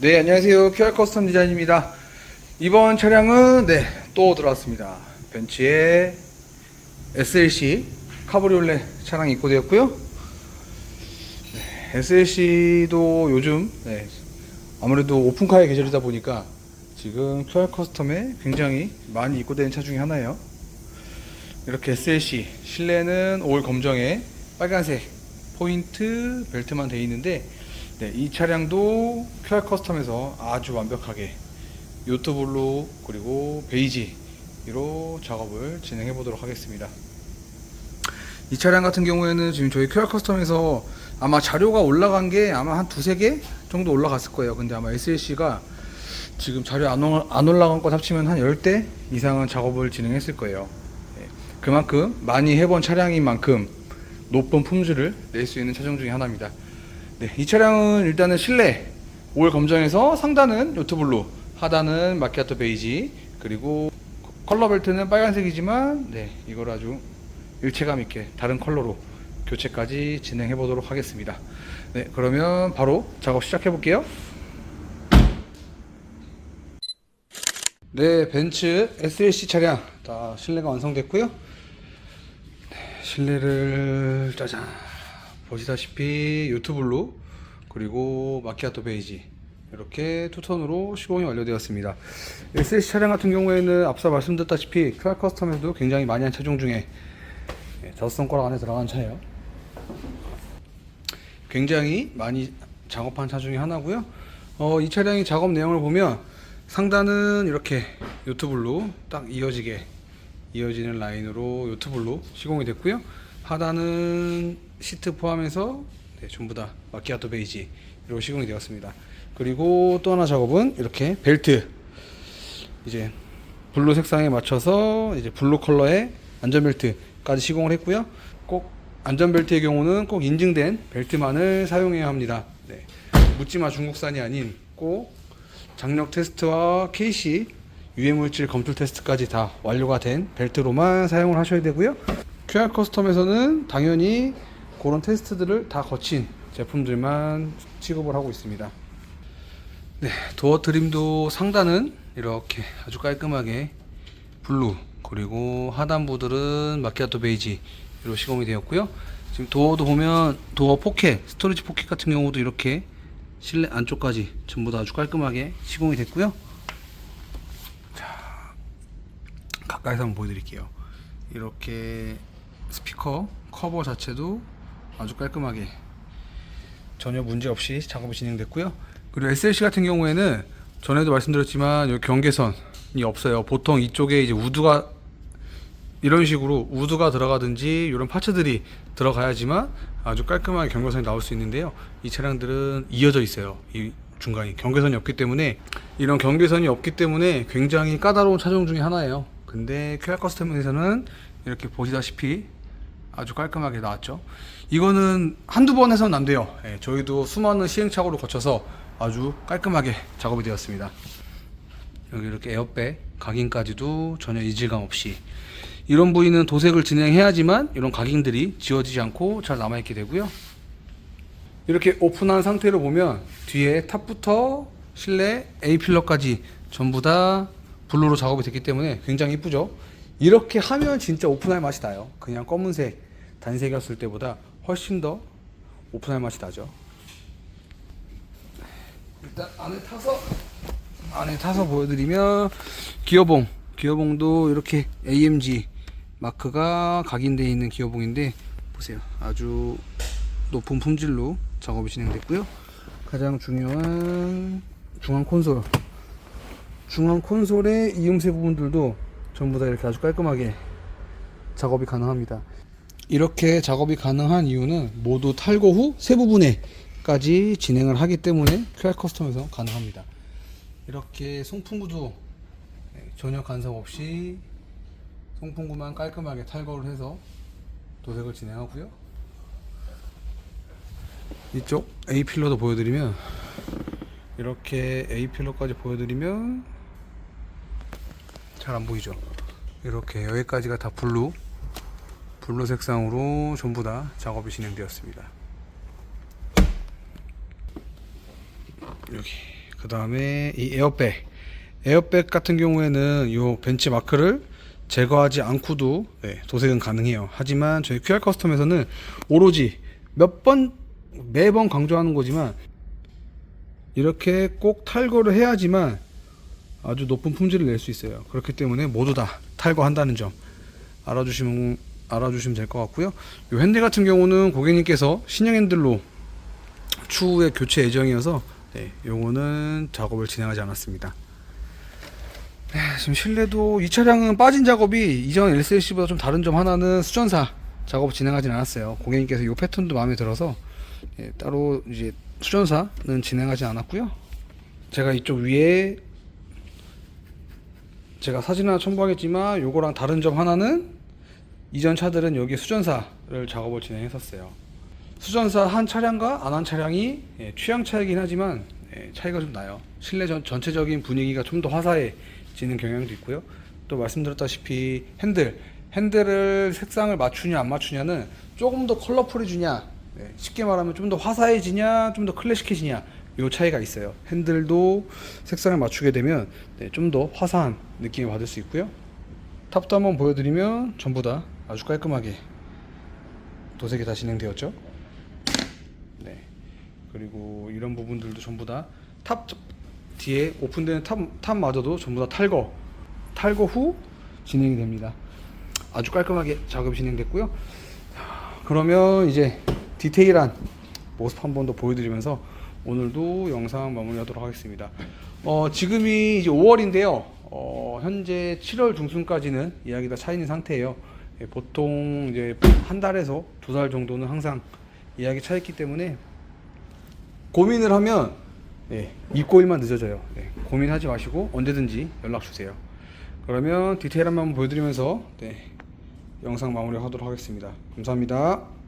네, 안녕하세요. QR 커스텀 디자인입니다. 이번 차량은 네, 또 들어왔습니다. 벤츠의 SLC 카브리올레 차량이 입고되었고요. 네, SLC도 요즘 네, 아무래도 오픈카의 계절이다 보니까 지금 QR 커스텀에 굉장히 많이 입고되는 차 중에 하나예요. 이렇게 SLC 실내는 올 검정에 빨간색 포인트 벨트만 되어 있는데 네, 이 차량도 QR 커스텀에서 아주 완벽하게 요트블루 그리고 베이지로 작업을 진행해 보도록 하겠습니다. 이 차량 같은 경우에는 지금 저희 QR 커스텀에서 아마 자료가 올라간 게 아마 한 두세 개 정도 올라갔을 거예요. 근데 아마 SLC가 지금 자료 안, 올라간 것 합치면 한 10대 이상은 작업을 진행했을 거예요. 예, 그만큼 많이 해본 차량인 만큼 높은 품질을 낼 수 있는 차종 중에 하나입니다. 네, 이 차량은 일단은 실내 올 검정에서 상단은 요트블루, 하단은 마키아토 베이지, 그리고 컬러 벨트는 빨간색이지만 네, 이걸 아주 일체감 있게 다른 컬러로 교체까지 진행해 보도록 하겠습니다. 네, 그러면 바로 작업 시작해 볼게요. 네, 벤츠 SLC 차량 다 실내가 완성됐고요. 네, 실내를 짜잔 보시다시피 유튜블루 그리고 마키아토 베이지 이렇게 투톤으로 시공이 완료되었습니다. SLC 차량 같은 경우에는 앞서 말씀드렸다시피 QR 커스텀에도 굉장히 많이 한 차종 중에 예, 다섯 손가락 안에 들어간 차예요. 굉장히 많이 작업한 차 중에 하나고요. 어, 이 차량의 작업 내용을 보면 상단은 이렇게 요트블루 딱 이어지게 이어지는 라인으로 요트블루 시공이 됐고요. 하단은 시트 포함해서 네, 전부 다 마키아토 베이지로 시공이 되었습니다. 그리고 또 하나 작업은 이렇게 벨트 이제 블루 색상에 맞춰서 이제 블루 컬러의 안전벨트까지 시공을 했고요. 꼭 안전벨트의 경우는 꼭 인증된 벨트만을 사용해야 합니다. 네. 묻지마 중국산이 아닌 꼭 장력 테스트와 KC 유해 물질 검출 테스트까지 다 완료가 된 벨트로만 사용을 하셔야 되고요. QR 커스텀에서는 당연히 그런 테스트들을 다 거친 제품들만 취급을 하고 있습니다. 네, 도어 트림도 상단은 이렇게 아주 깔끔하게 블루 그리고 하단부들은 마키아토 베이지로 시공이 되었고요. 지금 도어도 보면 도어 포켓, 스토리지 포켓 같은 경우도 이렇게 실내 안쪽까지 전부 다 아주 깔끔하게 시공이 됐고요. 자, 가까이서 한번 보여드릴게요. 이렇게 스피커 커버 자체도 아주 깔끔하게 전혀 문제 없이 작업이 진행됐고요. 그리고 SLC 같은 경우에는 전에도 말씀드렸지만 경계선이 없어요. 보통 이쪽에 이제 우드가 이런 식으로 우드가 들어가든지 이런 파츠들이 들어가야지만 아주 깔끔하게 경계선이 나올 수 있는데요. 이 차량들은 이어져 있어요. 이 중간이 경계선이 없기 때문에 이런 경계선이 없기 때문에 굉장히 까다로운 차종 중에 하나예요. 근데 QR 커스텀에서는 이렇게 보시다시피 아주 깔끔하게 나왔죠. 이거는 한두 번 해서는 안 돼요. 예, 저희도 수많은 시행착오를 거쳐서 아주 깔끔하게 작업이 되었습니다. 여기 이렇게 에어백 각인까지도 전혀 이질감 없이 이런 부위는 도색을 진행해야지만 이런 각인들이 지워지지 않고 잘 남아있게 되고요. 이렇게 오픈한 상태로 보면 뒤에 탑부터 실내 A 필러까지 전부 다 블루로 작업이 됐기 때문에 굉장히 이쁘죠. 이렇게 하면 진짜 오픈할 맛이 나요. 그냥 검은색 단색이었을 때보다 훨씬 더 오픈할 맛이 나죠. 일단 안에 타서 안에 타서 보여드리면 기어봉 기어봉도 이렇게 AMG 마크가 각인되어 있는 기어봉인데 보세요 아주 높은 품질로 작업이 진행됐고요 가장 중요한 중앙 콘솔 중앙 콘솔의 이음새 부분들도 전부 다 이렇게 아주 깔끔하게 작업이 가능합니다 이렇게 작업이 가능한 이유는 모두 탈거 후 세 부분에까지 진행을 하기 때문에 QR 커스텀에서 가능합니다 이렇게 송풍구도 네, 전혀 간섭 없이 송풍구만 깔끔하게 탈거를 해서 도색을 진행하고요. 이쪽 A 필러도 보여드리면 이렇게 A 필러까지 보여드리면 잘 안 보이죠? 이렇게 여기까지가 다 블루 블루 색상으로 전부 다 작업이 진행되었습니다. 여기 그 다음에 이 에어백. 에어백 같은 경우에는 이 벤치 마크를 제거하지 않고도 네, 도색은 가능해요. 하지만 저희 QR 커스텀에서는 오로지 몇 번 매번 강조하는 거지만 이렇게 꼭 탈거를 해야지만 아주 높은 품질을 낼 수 있어요. 그렇기 때문에 모두 다 탈거한다는 점 알아주시면 알아주시면 될 것 같고요. 이 핸들 같은 경우는 고객님께서 신형 핸들로 추후에 교체 예정이어서 네, 요거는 작업을 진행하지 않았습니다. 네, 지금 실내도 이 차량은 빠진 작업이 이전 LCLC보다 좀 다른 점 하나는 수전사 작업 진행하진 않았어요. 고객님께서 이 패턴도 마음에 들어서 예, 따로 이제 수전사는 진행하지 않았고요. 제가 이쪽 위에 제가 사진 하나 첨부하겠지만 요거랑 다른 점 하나는 이전 차들은 여기 수전사를 작업을 진행했었어요. 수전사 한 차량과 안 한 차량이 예, 취향 차이긴 하지만 예, 차이가 좀 나요. 실내 전, 전체적인 분위기가 좀 더 화사해지는 경향도 있고요. 또 말씀드렸다시피 핸들, 핸들을 색상을 맞추냐 안 맞추냐는 조금 더 컬러풀해지냐, 예, 쉽게 말하면 좀 더 화사해지냐, 좀 더 클래식해지냐 요 차이가 있어요. 핸들도 색상을 맞추게 되면 네, 좀 더 화사한 느낌을 받을 수 있고요. 탑도 한번 보여드리면 전부 다 아주 깔끔하게 도색이 다 진행되었죠. 네. 그리고 이런 부분들도 전부 다 탑 뒤에 오픈되는 탑, 탑마저도 전부 다 탈거 탈거 후 진행이 됩니다. 아주 깔끔하게 작업이 진행됐고요. 자, 그러면 이제 디테일한 모습 한 번 더 보여드리면서 오늘도 영상 마무리하도록 하겠습니다. 어, 지금이 이제 5월인데요. 어, 현재 7월 중순까지는 예약이 다 차 있는 상태예요. 예, 보통 이제 한 달에서 두 달 정도는 항상 예약이 차 있기 때문에 고민을 하면 네, 입고일만 늦어져요. 네, 고민하지 마시고 언제든지 연락 주세요. 그러면 디테일한 만 보여드리면서 네, 영상 마무리하도록 하겠습니다. 감사합니다.